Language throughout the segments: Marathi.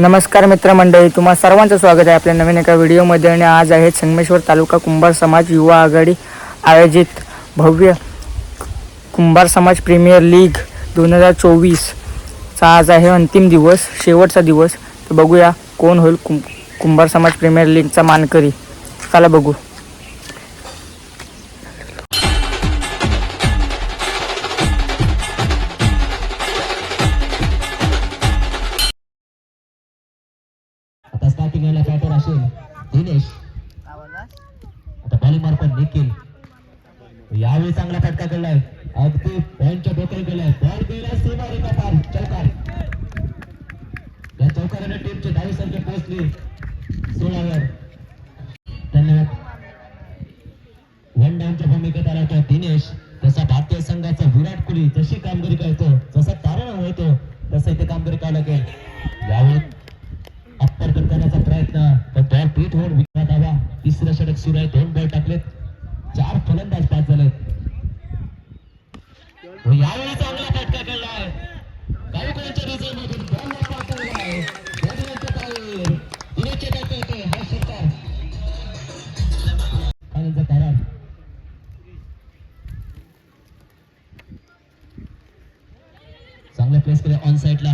नमस्कार मित्रमंडळी तुम्हा सर्वांचं स्वागत आहे आपल्या नवीन एका व्हिडिओमध्ये आणि आज आहे संगमेश्वर तालुका कुंभार समाज युवा आघाडी आयोजित भव्य कुंभार समाज प्रीमियर लीग दोन हजार चोवीसचा आज आहे अंतिम दिवस शेवटचा दिवस. तर बघूया कोण होईल कुं कुंभार समाज प्रीमियर लीगचा मानकरी. चला बघू. स्टार्टिंगला बॅटर असेल दिनेश. आता बॉलिंग मार्फत निखिल. यावेळी चांगला फटका केलाय. अगदी पॉईंटच्या डोक्यावर गेलाय. बॉल गेला सीमा रेखा पार. चौकार. या चौकाराने टीमचे दहावी संख्या पोहोचली. सोळावर. धन्यवाद. वन डाऊनच्या भूमिकेत आला होता दिनेश. जसा भारतीय संघाचा विराट कोहली जशी कामगिरी करतो जसा तारण होतो तसं इथे कामगिरी करावं लागेल. यावेळी अप्पर करण्याचा प्रयत्न पण बॉल पीठ होऊन विकत आला तिसरं षटक सुरू आहे दोन बॉल टाकलेत. चार फलंदाज पास झालेत. यावेळी चांगला फटका खेळला आहे. काही कोणच्या रिझल्ट मधून बॉल पाठवलाय बॉलिंगच्या बाहेर चांगला प्लेस केला ऑन साईडला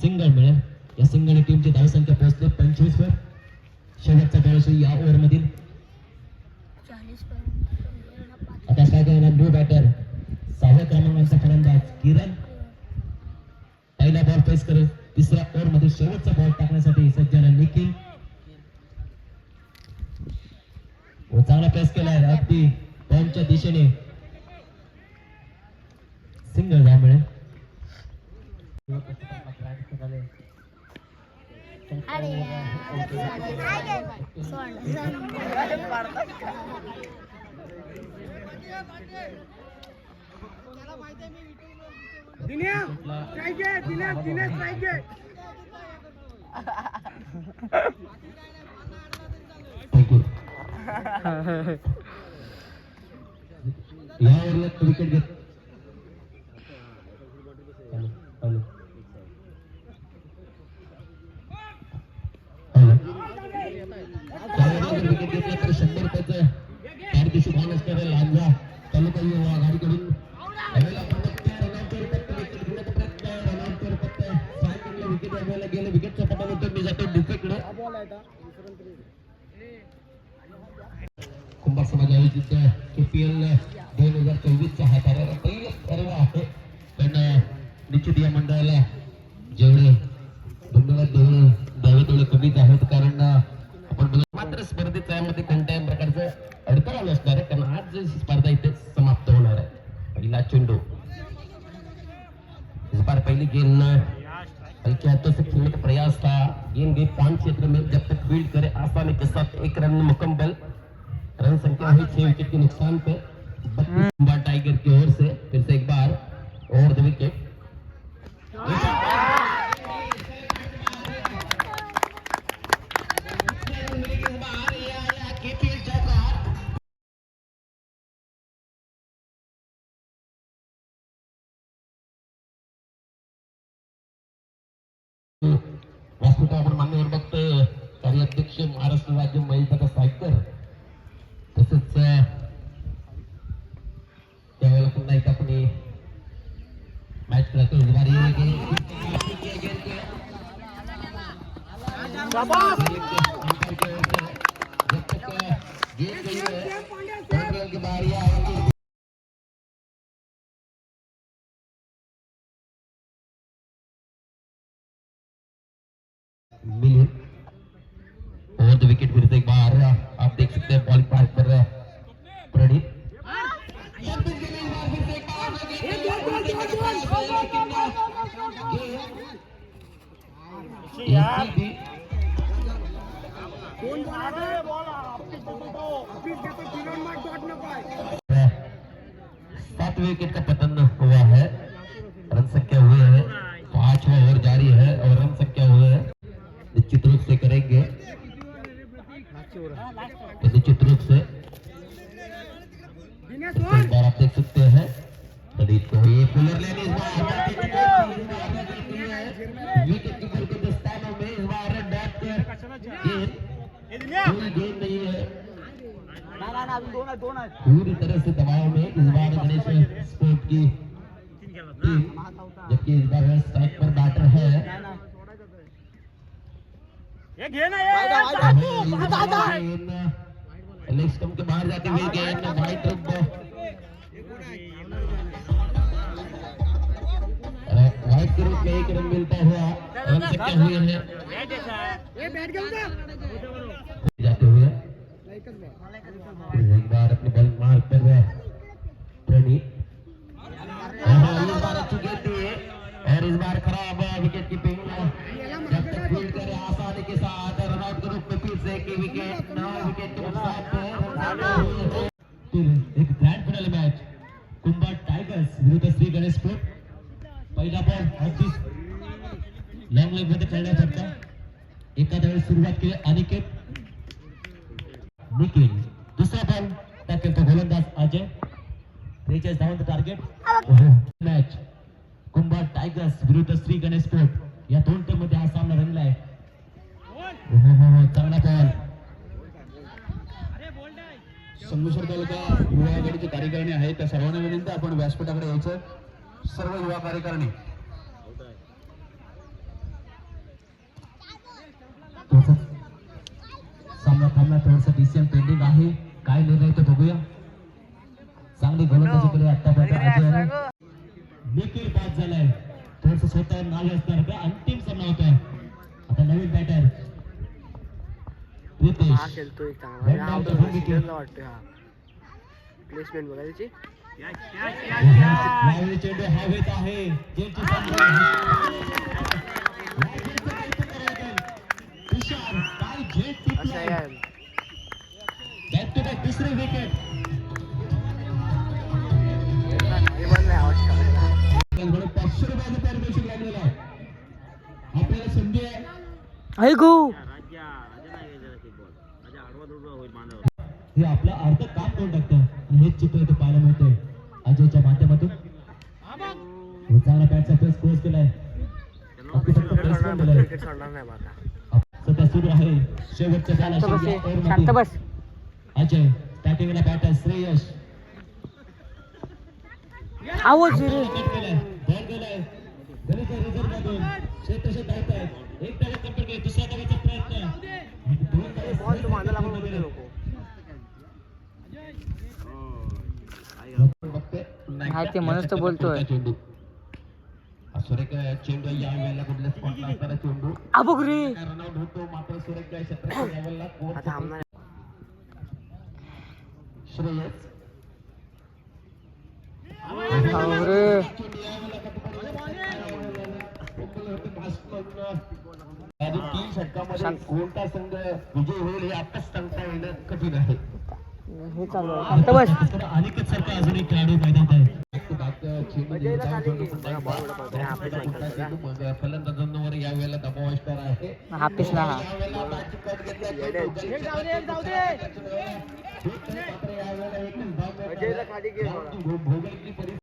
सिंगल मिळेल. या सिंगल टीमची धावसंख्या पोहोचली पंचवीस वर शेवटचा बॉल या ओव्हर मधील आता काय करणार? न्यू बॅटर सहाव्या क्रमांकाचा फलंदाज किरण. पहिला बॉल फेस करेल. तिसऱ्या ओव्हरमध्ये शेवटचा बॉल टाकण्यासाठी सज्जन निखिल. हो, चांगला प्रेस केलाय अगदी त्यांच्या दिशेने. सिंगल धाव मिळेल अरे यार सोड थँक्यू या ओव्हरला क्रिकेट घेत निश्चित या मंडळाला जेवढे धन्यवाद देऊन द्यावे तेवढे कमीच आहेत कारण आपण मात्र स्पर्धेत यामध्ये कोणत्याही प्रकारचं अडथळा नसणार आहे. कारण आज जी स्पर्धा इथे समाप्त होणार आहे. पहिला चेंडू. इस बार पहली गेंद. न बल्कि हाथों से खेलने का प्रयास था गेंद गई पांच क्षेत्र में जब तक फील्ड करे आसानी के साथ एक रन मुकम्मल रन संख्या है छह विकेट के नुकसान. पे महाराष्ट्र राज्य महिला साहित्य तसेच त्यावेळेला पुन्हा एकदा कोणी मॅच खेळतो सात विकेट का पतन हुआ है। रन संख्या हुए है? पांचवा ओवर जारी है और रन संख्या हुए है? निश्चित रूप से करेंगे तो निश्चित रूप से तो आप देख सकते हैं। को ये पुलर लेने इस बार विकेट कीपर के दस्तानों में इस बार डॉट गेंद पूरी गेंद नहीं है। पूरी तरह से दबाव में इस बार गणेश स्पोर्ट की जबकि इस बार स्ट्राइक पर बैटर है। ये लेग स्टंप के बाहर जाते हुए गेंद वाइड के एक रन मिलता हुआ रन सकते हुए हैं? जाते हुए। एक बार अपनी बॉल मार कर प्रणीत। हाँ, इस बार अच्छी गेंद दी है और इस बार खराब विकेट कीपिंग जब तक फ़ील्ड करे आसानी के साथ। रन आउट के रूप में फिर से एक विकेट नौ विकेट के नुकसान एक grand final match Kumbha tigers विरुद्ध श्री गणेश पहिला बॉल अगदीच लॉंग लेगमध्ये खेळण्यात एखाद्या वेळेस सुरुवात केली. अनिकेत निखिल दुसरा बॉल टाकेल तो गोलंदाज अजय. त्रेचाळीस धावांचं टार्गेट मॅच कुंभार टायगर्स विरुद्ध श्री गणेश स्पोर्ट या दोन टीममध्ये हा सामना रंगला आहे. चांगला बॉल संगमेश्वर तालुका युवा आघाडीची कार्यकारिणी आहे त्या सर्वांना विनंती आपण व्यासपीठाकडे यायचं. सर्व युवा कार्यकारिणी. थोडंसं सामना थांबला थोडस डिसिजन पेंडिंग आहे. काय निर्णय ते बघूया. चांगली गोलंदाजी केली आतापर्यंत निखिल पास झालाय. थोडस स्वतः नाव असणार का अंतिम सामना होतोय आता नवीन बॅटर रितेश. हा खेळतोय प्लेसमेंट बघा त्याची. यावेळी चेंडू हवेत आहे. ज्यांची. बॅक टू बॅक तिसरी विकेट हे. पाचशे रुपयाचं पारितोषिक लागलेलं आहे आपल्याला संधी आहे ऐकू हे आपलं अर्ध काम करून टाकतं. हेच चित्र इथे पाहायला मिळतंय. अजयच्या माध्यमातून. चांगला बॅटचा प्रेस कोर्स केलाय. सध्या सुरू आहे. शेवटच्या अजय स्टार्टिंगला श्रेयश. आवाज तो हाय ते म्हणूनच तर बोलतोय. चेंडू? हा सुरेख चेंडू या वेळेला कुठल्या स्पॉटला असणारा चेंडू? अबुक रे रनआउट होतो मात्र सुरेख क्षेत्राच्या लेवलला कोण आता थांबणार श्रेयस. हो तीन षटकामध्ये कोणता संघ विजय होईल हे आताच सांगता येणं कठीण आहे. हे चालू आहे. शांत बस. सारखा अजून एक खेळाडू मैदानात फलंदाजांवर या वेळेला दबाव असणार आहे. हापीस ना हा.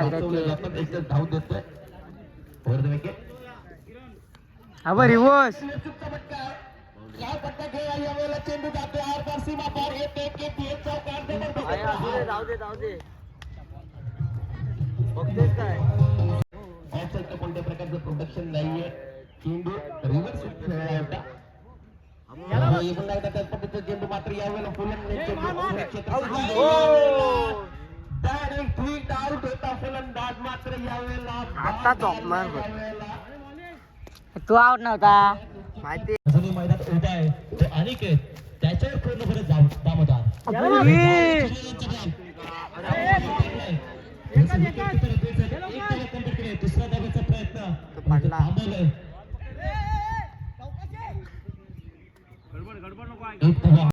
एकच धाव देतोय. अबा रिवर्स चेंडू जातोय आरपार सीमा पार. येते एक एक चौकार. जाऊ दे जाऊ दे. कोणत्या प्रकारचं प्रोटेक्शन नाहीये चेंडू रिव्हर्स खेळला होता अं, एकूण एकदा त्याच पद्धतीचा चेंडू मात्र यावेळेला फुलंदाज चेंडू क्षेत्रात- Direct hit out होता फलंदाज मात्र यावेळेला आता चॉकमार बघ. यावेळेला तू आउट नव्हता. माहिती. अजूनही मैदानात उभा आहे. तो अनिकेत त्याच्यावर पूर्णपणे दाम- दामदार. दुसऱ्या धाब्याचा प्रयत्न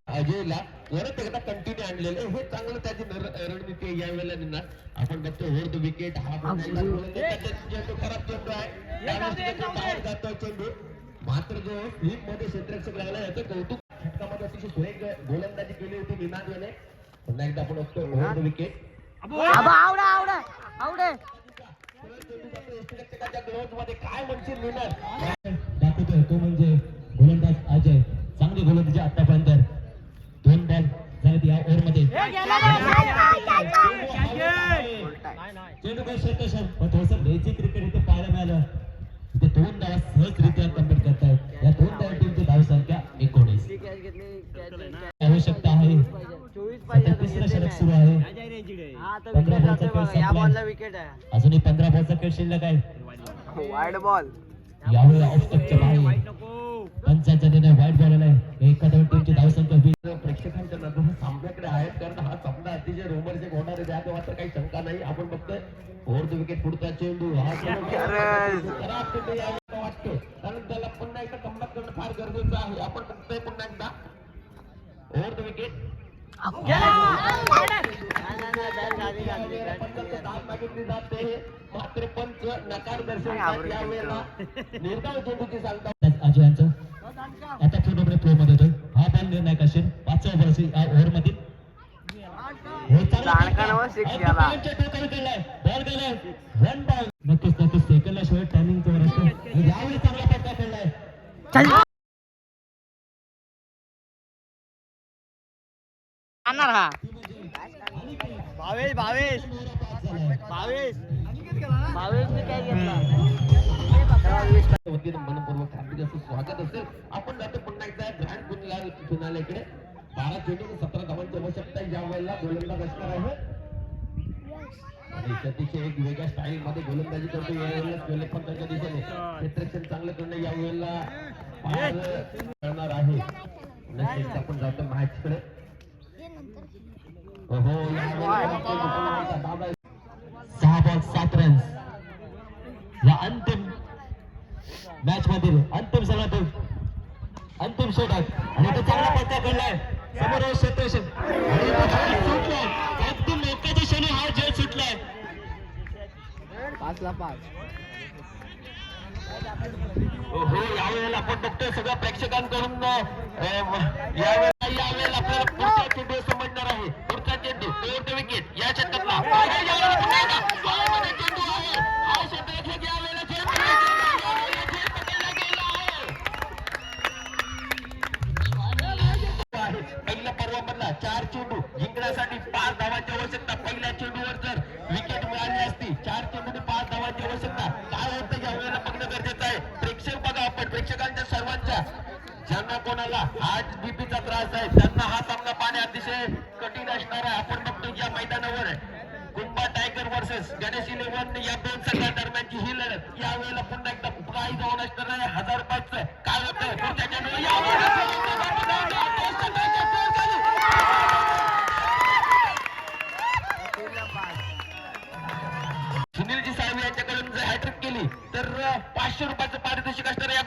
अजयला परत एकदा कंटिन्यू आणलेलं हे चांगलं त्याची रणनीती आहे यावेळेला नेणार आपण बघतो विकेट हा चेंडू खराब चेंडू आहे त्यावेळेस चेंडू मात्र जो स्लिपमध्ये क्षेत्ररक्षक लागला याचं कौतुक षटकामध्ये अतिशय सुरेख गोलंदाजी केली होती निनाद याने पुन्हा एकदा आपण बघतो होल्ड विकेट आवडा आवडा. मध्ये काय म्हणशील दाखवतोय तो म्हणजे गोलंदाज अजय. चांगली गोलंदाजी आतापर्यंत. दोन बॉल झालेत या ओव्हरमध्ये. चेंडू काही शर्ट सर पण थोडंसं बेसिक क्रिकेट इथे पाहायला मिळालं. इथे दोन धावा सहजरित्या कंप्लीट करतायत. या दोन धाव टीमची धाव संख्या एकोणीस आवश्यकता आहे. सध्या तिसरं षटक सुरू आहे. पंधरा बॉलचा खेळ संपलाय. अजूनही पंधरा बॉलचा खेळ शिल्लक आहे. Wide ball. यावेळी ऑफस्टॉपच्या बाहेर पंचांचा निर्णय वाईट बॉल एका दोन टीमची धाव संख्या वीस प्रेक्षकांच्या नजर सामन्याकडे आहेत कारण हा सामना अतिशय रोमर्जिक होणार आहे त्यात काही शंका नाही. आपण द विकेट पुढचा चेंडू. हा वाटतो कारण त्याला पुन्हा एकदा कमबॅक करणं फार गरजेचं आहे. आपण बघतोय पुन्हा एकदा. The wicket. मागितली जाते. मात्र पंच नकार दर्शवतात यावेळेला निर्धाव सांगतात अजय यांचं. आता मध्ये येतोय हा बॉल निर्णायक असेल पाचवा बॉल असेल या ओव्हरमध्ये. नक्कीच नक्कीच. सेकंडला शिवाय टायमिंग कवर असतो आणि यावेळी चांगला फटका खेळलाय. आणणार हा. बावीस बावीस बावीस बावीस काय घेतला? वतीने मनपूर्वक हार्दिक असं स्वागत असेल. आपण जातो पुन्हा एकदा ग्रँड फिनाले फिनालेकडे बारा चेंडू सतरा धावांची आवश्यकता या वेळेला गोलंदाज असणार आहे. आणि अतिशय एक वेगळ्या स्टाईल मध्ये गोलंदाजी करतो. यावेळेला सोले पंतांच्या दिशेने. क्षेत्ररक्षण चांगलं करणं या वेळेला करणार आहे. आपण जातो मॅच कडे हो या वेळेला दादा सहा बॉल सात रन्स या अंतिम मॅच मधील अंतिम सणातील अंतिम षटक आणि तो चांगला पत्ता खेळलाय समोर सुटलाय. अगदी मोक्याच्या क्षणी हा जय सुटलाय. पाच ला पाच. हो यावेळेला आपण बघतोय सगळ्या प्रेक्षकांकडून. यावेळेला कठीण असणार आपण बघतो या मैदानावर Kumbha tiger versus Ganesh eleven या दोन संघा दरम्यानची ही लढत. या वेळेला पुन्हा एकदा प्राईज जाऊन असणार आहे. हजार पाचचं काय होतं सुनीलजी साहेब यांच्याकडून जर हॅट्रिक केली तर पाचशे रुपयाचं पारितोषिक असणार या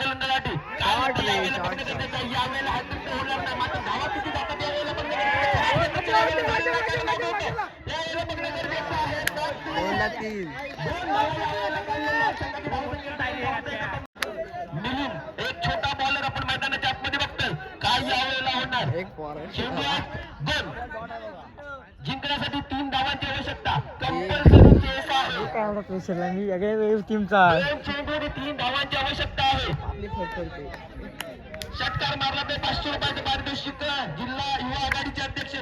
मिलिंद एक छोटा बॉलर आपण मैदानाच्या आतमध्ये बघतोय काय यावेळेला होणार एक दोन जिंकण्यासाठी तीन धावांची आवश्यकता कंपल्सरी चेस आहे काय एवढा प्रेशरला मी वेगळ्या वेळी टीमचा दोन तीन धावांची आवश्यकता आहे षटकार मारला तर पाचशे रुपयाचं पारितोषिक जिल्हा युवा आघाडीचे अध्यक्ष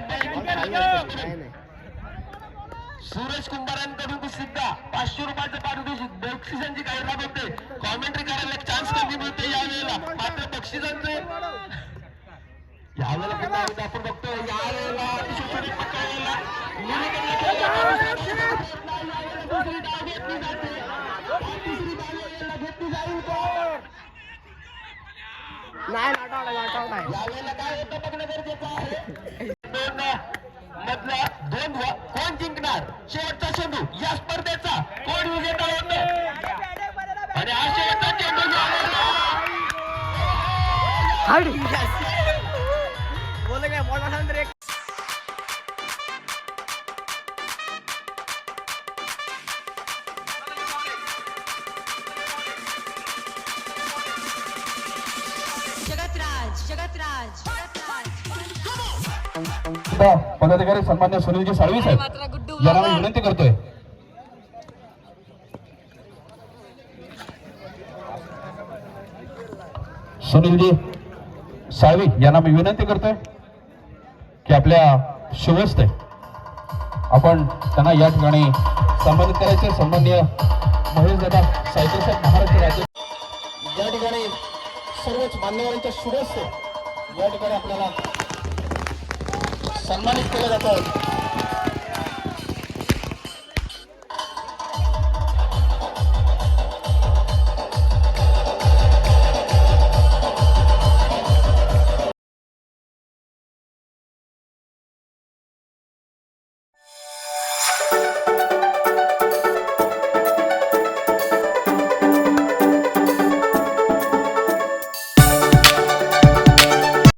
नाही नाही सुरेश कुंभारांकडून सुद्धा पाचशे रुपयाचं पारितोषिक बक्षिसांची काही लाभ होते कॉमेंट्री करायला चान्स कमी मिळते यावेळेला. मात्र बक्षिसांचं यावेळेला एकदा आपण बघतो यावेळेला? नाही नॉट आउट नॉट आउट आहे यावेळेला काय होतं बघणं गरजेचं आहे? पदाधिकारी सन्मान्य सुनीलजी साळवी साहेब यांना मी विनंती करतोय. सुनीलजी साळवी यांना मी विनंती करतोय की आपल्या शिवस्ते आपण त्यांना या ठिकाणी सन्मानित करायचे. सन्मान्य महेश दादा सायकल साहेब महाराष्ट्र राज्य या ठिकाणी सर्वच मान्यवरांच्या शुभस्ते. या ठिकाणी आपल्याला सन्मानित केलं जातं.